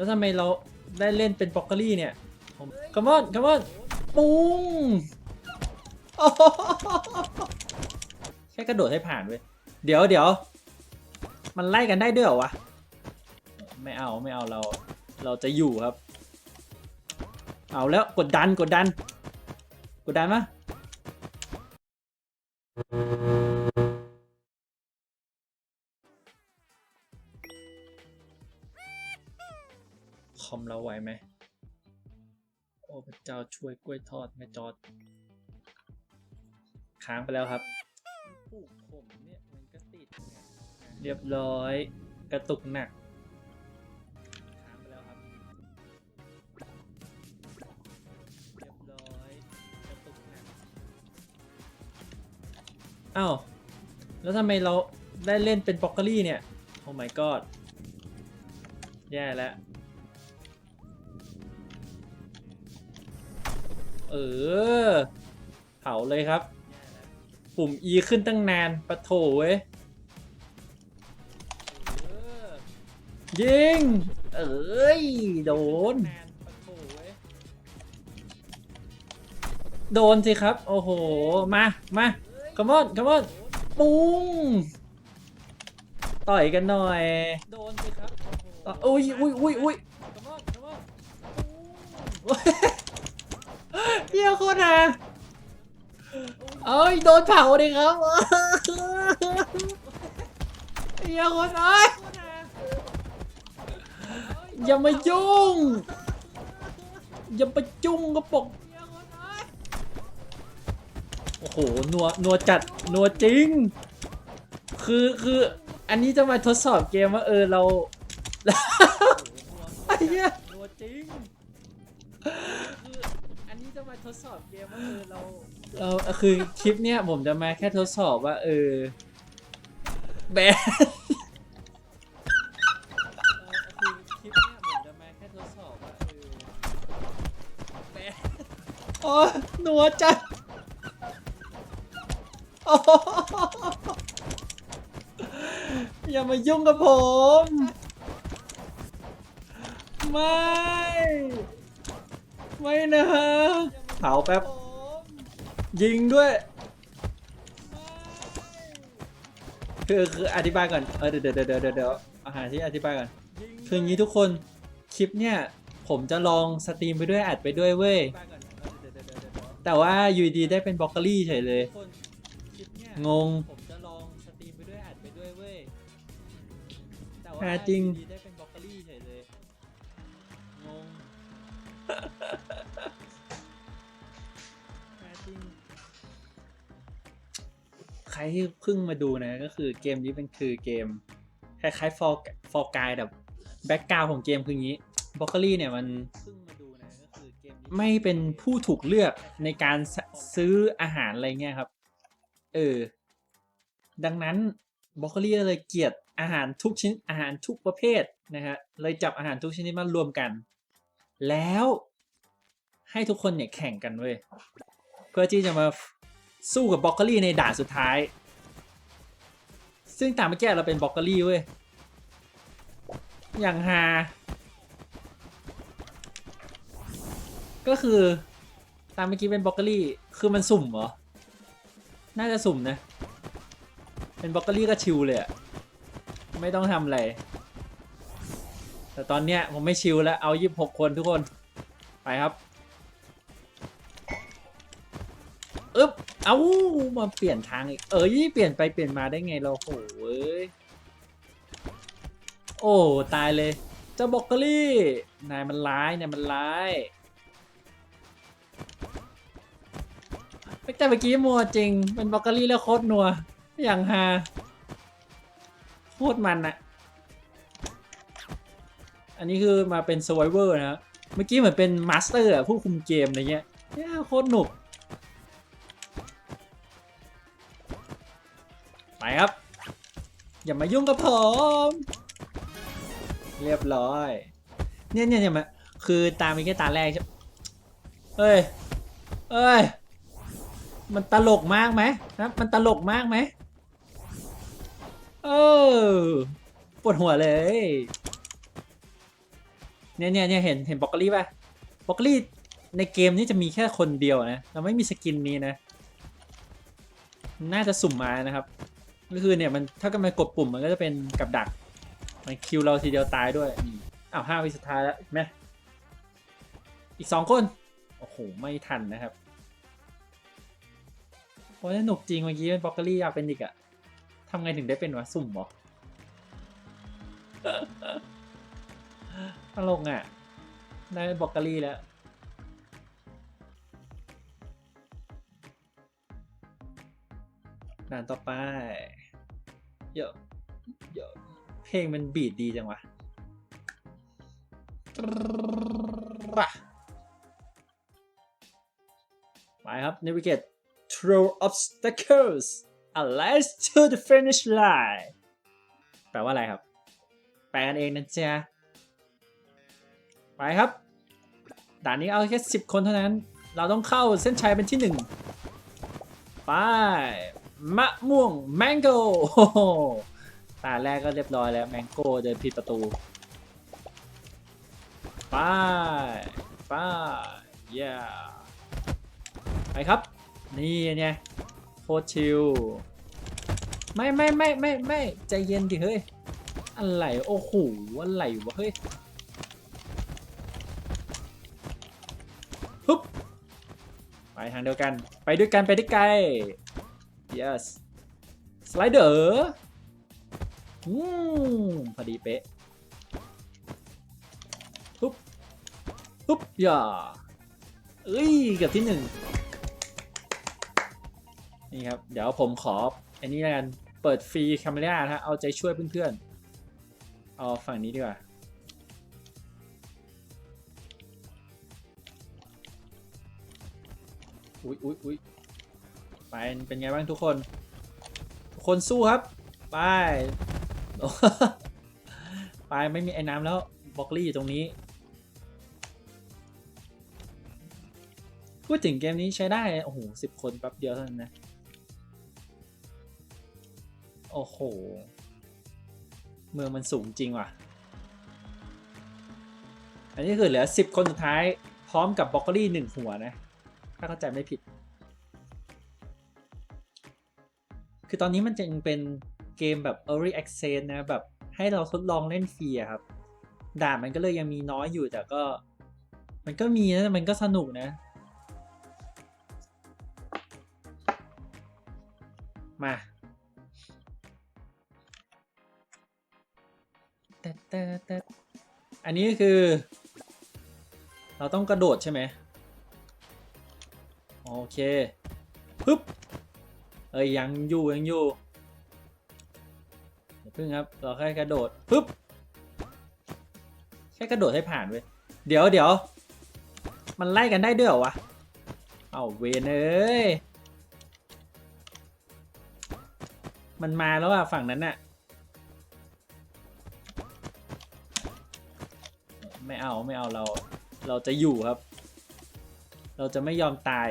แล้วทำไมเราได้เล่นเป็นบล็อกเกอรี่เนี่ยคอมอนคอมอนปุ้งแค่กระโดดให้ผ่านเว้ย เดี๋ยวเดี๋ยว มันไล่กันได้ด้วยเหรอวะ ไม่เอาไม่เอาเรา เราจะอยู่ครับ เอาแล้วกดดันกดดัน กดดันมะ ช่วยกล้วยทอดแม่จอด ค้างไปแล้วครับปลูกผมเนี่ยมันก็ติดเนี่ยเรียบร้อยกระตุกหนักค้างไปแล้วครับ เรียบร้อยกระตุกหนักอ้าวแล้วทำไมเราได้เล่นเป็นบล็อกเกอรี่เนี่ย โอ้ my god แย่แล้ว เออ เผาเลยครับ ปุ่ม E ขึ้นตั้งนานปะโถเว้ยเออยิง เอ้ย โดน โดนสิครับ โอ้โห มา มาคอมอนคอมอนปุ้ง ต่อยกันหน่อย โดนสิครับ โอ้ยอุ้ยอุ้ยอุ้ย คอมอนคอมอนปุ้งเยี่ยโคตรฮาเอ้ยโดนเผาเลยครับเยี่ยโคตรเอ้ยอย่ามายุ่ง อย่าไปจุ้งกระปกโอ้โหนัวนัวจัดนัวจริง คือคืออันนี้จะมาทดสอบเกมว่าเออเราไอ้เหี้ยนัวจริง อันนี้จะมาทดสอบเกมว่าเออเราเราคือคลิปเนี้ยผมจะมาแค่ทดสอบว่า เออแบนคือคลิปเนี้ยผมจะมาแค่ทดสอบว่าเออแบนโอ้ยหนัวจัดโอ้โหอย่ามายุ่งกับผม ไม่ ไม่นะเผาแป๊บ ยิงด้วย คือคืออธิบายก่อน เออเดี๋ยวเดี๋ยวเดี๋ยวเดี๋ยวเดี๋ยวอาหารที่อธิบายก่อน คืออย่างนี้ทุกคน คลิปเนี่ย ผมจะลองสตรีมไปด้วยอัดไปด้วยเว้ย แต่ว่าอยู่ดีๆได้เป็นบล็อกเกอรี่เฉยเลย งง ผมจะลองสตรีมไปด้วยอัดไปด้วยเว้ย แต่ว่าจริง รที่เพิ่งมาดูนะก็คือเกมนี้เป็นคือเกมคล้ายๆ for for guide แบบแบ็กกราวของเกมคืองี้บล็อกเกอรี่เนี่ยมันไม่เป็นผู้ถูกเลือกในการซซื้ออาหารอะไรเงี้ยครับ เออ ดังนั้นบล็อกเกอรี่เลยเกลียดอาหารทุกชนิดอาหารทุกประเภทนะฮะเลยจับอาหารทุกชนิดมารวมกัน แล้วให้ทุกคนเนี่ยแข่งกันเว้ยเพื่อที่จะมา สู้กับบล็อกเกอรี่ในด่านสุดท้าย ซึ่งตามเมื่อกี้เราเป็นบล็อกเกอรี่เว้ย อย่างฮา ก็คือตามเมื่อกี้เป็นบล็อกเกอรี่ คือมันสุ่มเหรอ น่าจะสุ่มนะ เป็นบล็อกเกอรี่ก็ชิลเลยอะไม่ต้องทำอะไร แต่ตอนเนี้ยผมไม่ชิลแล้ว เอายี่หกคนทุกคน ไปครับ อึ๊บ เอามาเปลี่ยนทางอีก เอ้ยเปลี่ยนไปเปลี่ยนมาได้ไงเราโหเอ้ย โอ้ตายเลย เจ้าบล็อกเกอรี่ นายมันร้ายนายมันร้ายแต่เมื่อกี้มัวจริง เป็นบล็อกเกอรี่แล้วโคตรนัว อย่างฮาโคตรมันอะอันนี้คือมาเป็น survivor นะ เมื่อกี้เหมือนเป็นมาสเตอร์ผู้คุมเกมอะไรเงี้ยโคตรหนุก ไปครับ อย่ามายุ่งกับผม เรียบร้อย เนี่ยเนี่ยเนี่ยมาคือตามมีแค่ตาแรกใช่เฮ้ย เอ้ย มันตลกมากไหมนะมันตลกมากไหมเออปวดหัวเลย เนี่ยเนี่ยเนี่ยเห็นเห็นบล็อกเกอรี่ป่ะบล็อกเกอรี่ในเกมนี้จะมีแค่คนเดียวนะ เราไม่มีสกินนี้นะ น่าจะสุ่มมานะครับ ก็คือเนี่ยมันถ้ากันมากดปุ่มมันก็จะเป็นกับดัก มันคิวเราทีเดียวตายด้วยนี่อ้าวห้าวิสุดท้ายแล้วเห็นไหมอีกสองคน โอ้โห ไม่ทันนะครับโอ้ยสนุกจริงเมื่อกี้เป็นบล็อกเกอรี่อยากเป็นอีกอะทำไงถึงได้เป็นวะสุ่มเหรอตลกอะ ได้บล็อกเกอรี่แล้วด่านต่อไป เยอะเยอะเพลงมันบีดดีจังวะไปครับ navigate through obstacles alas to the finish line แปลว่าอะไรครับ แปลกันเองนะจ๊ะไปครับ ด่านนี้เอาแค่ 10 คนเท่านั้น เราต้องเข้าเส้นชัยเป็นที่หนึ่งไป มะม่วงแมงโก้ตาแรกก็เรียบร้อยแล้วแมงโก้เดินผิดประตูไปไป yeah ไปครับ นี่เนี่ยโคตรชิลไม่ไม่ไม่ไม่ไม่ใจเย็นดิเฮ้ยอะไรโอ้โหอะไรวะเฮ้ยฮึบไปทางเดียวกัน ไปด้วยกันไปได้ไกล yes สไลเดอร์อืมพอดีเป๊ะฮึบฮึบอย่าเอ้ยเกือบที่หนึ่งนี่ครับ เดี๋ยวผมขอ อันนี้แล้วกัน เปิดฟรีคาเมรานะฮะ เอาใจช่วยเพื่อนๆ เอาฝั่งนี้ดีกว่า อุ๊ยอุ๊ยอุ๊ย ไปเป็นไงบ้างทุกคน ทุกคนสู้ครับ ไป ไปไม่มีไอ้น้ำแล้วบล็อกลี่อยู่ตรงนี้ พูดถึงเกมนี้ใช้ได้ โอ้โหสิบคนแป๊บเดียวเท่านั้นนะ โอ้โห เมืองมันสูงจริงว่ะ อันนี้คือเหลือ10คนสุดท้ายพร้อมกับบล็อกเกอรี่หนึ่งหัวนะ ถ้าเข้าใจไม่ผิด คือตอนนี้มันจะยังเป็นเกมแบบ Early Access นะแบบให้เราทดลองเล่นฟรีอะครับ ด่านมันก็เลยยังมีน้อยอยู่แต่ก็ มันก็มีนะมันก็สนุกนะ มาแต่แต่แต่อันนี้คือ เราต้องกระโดดใช่ไหมโอเคปึ๊บ เอ้ยยังอยู่ยังอยู่เพึ่งครับเราแค่กระโดดปึ๊บแค่กระโดดให้ผ่านเว้ยเดี๋ยวเดี๋ยวมันไล่กันได้ด้วยเหรอวะเอาเวนเอ้ยมันมาแล้วอะฝั่งนั้นอะไม่เอาไม่เอาเรา เราจะอยู่ครับ เราจะไม่ยอมตาย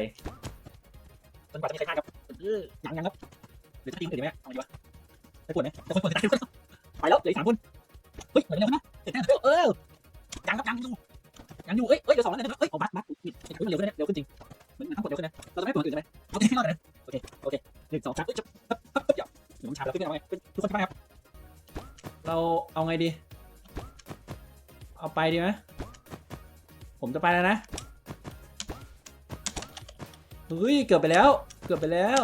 จนกว่าจะมีใครฆ่าครับ ยังยังครับหรือจะตีคนอื่นดีไหมเอาดีวะไปปวดไหมแต่คนปวดตายไปแล้วเหลืออีกสามคนเฮ้ยเหมือนเดิมนะเต้นเออยังครับยังอยู่ยังอยู่เอ้ยเอ้ยเดี๋ยวสองแล้วเดี๋ยเอ้ยเอาบัสบัสนี่เฮ้ยมันเร็วขึ้นนะเร็วขึ้นจริงเหมือนทั้งหมดเร็วขึ้นนะเราจะไม่ปวดอื่นใช่ไหมโอเครอดเลยนะโอเคโอเคหนึ่งสองสามเอ้ยจบปั๊บปั๊บปั๊บเดี๋ยวเดี๋ยวผมชาแล้วขึ้นเอาไงทุกคนใช่ไมครับเราเอาไงดี เอาไปดีไหมผมจะไปแล้วนะเฮ้ยเกือบไปแล้ว เกือบไปแล้ว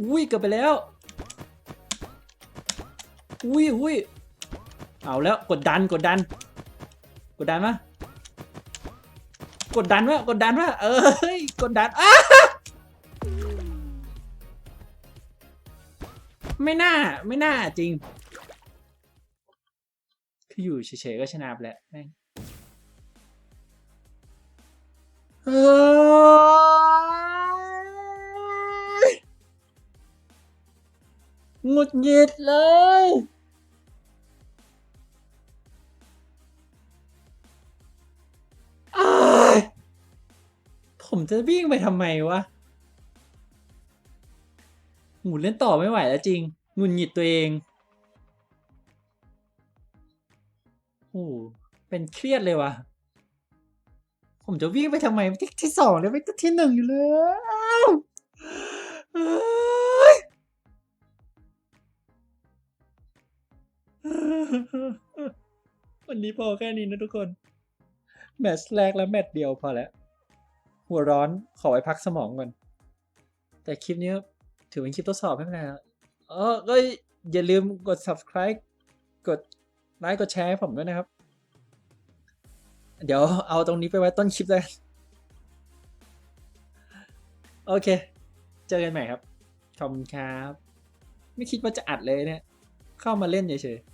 อุ้ยเกือบไปแล้ว อุ้ยอุ้ยเอาแล้วกดดันกดดัน กดดันมะกดดันวะกดดันวะเอ้ยกดดันอ้าไม่น่าไม่น่าจริง คืออยู่เฉยๆก็ชนะไปแล้วแม่งเฮ้ย หงุดหงิดเลย ผมจะวิ่งไปทำไมวะ หมุนเล่นต่อไม่ไหวแล้วจริงหงุดหงิดตัวเอง โอ้เป็นเครียดเลยวะผมจะวิ่งไปทำไมที่ที่สองเลยไม่ที่หนึ่งอยู่เลยอ้าว วันนี้พอแค่นี้นะทุกคน แมตช์แรกแล้วแมตช์เดียวพอแล้ว หัวร้อนขอไปพักสมองก่อน แต่คลิปนี้ถือเป็นคลิปทดสอบไม่เป็นไหรอกเออก็อย่าลืมกด subscribe กดไลค์กดแชร์ให้ผมด้วยนะครับ เดี๋ยวเอาตรงนี้ไปไว้ต้นคลิปเลยโอเค เจอกันใหม่ครับ ขอบคุณครับ ไม่คิดว่าจะอัดเลยเนี่ย เข้ามาเล่นเฉยๆ